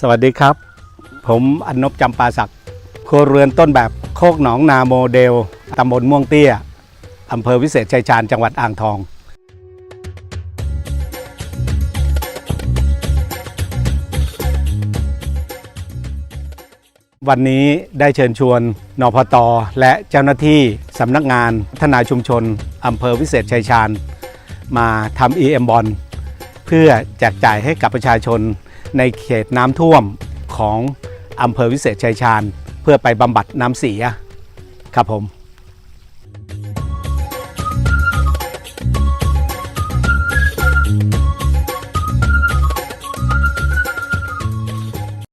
สวัสดีครับ ผมอนนบจำปาศักดิ์ครัวเรือนต้นแบบโคกหนองนาโมเดลตำบลม่วงเตี้ยอำเภอวิเศษชัยชาญจังหวัดอ่างทอง วันนี้ได้เชิญชวนนพตและเจ้าหน้าที่สำนักงานพัฒนาชุมชนอำเภอวิเศษชัยชาญ มาทำ EM บอล เพื่อแจกจ่ายให้กับประชาชนในเขตน้ำท่วมของอำเภอวิเศษชัยชาญ เพื่อไปบำบัดน้ำเสียครับผม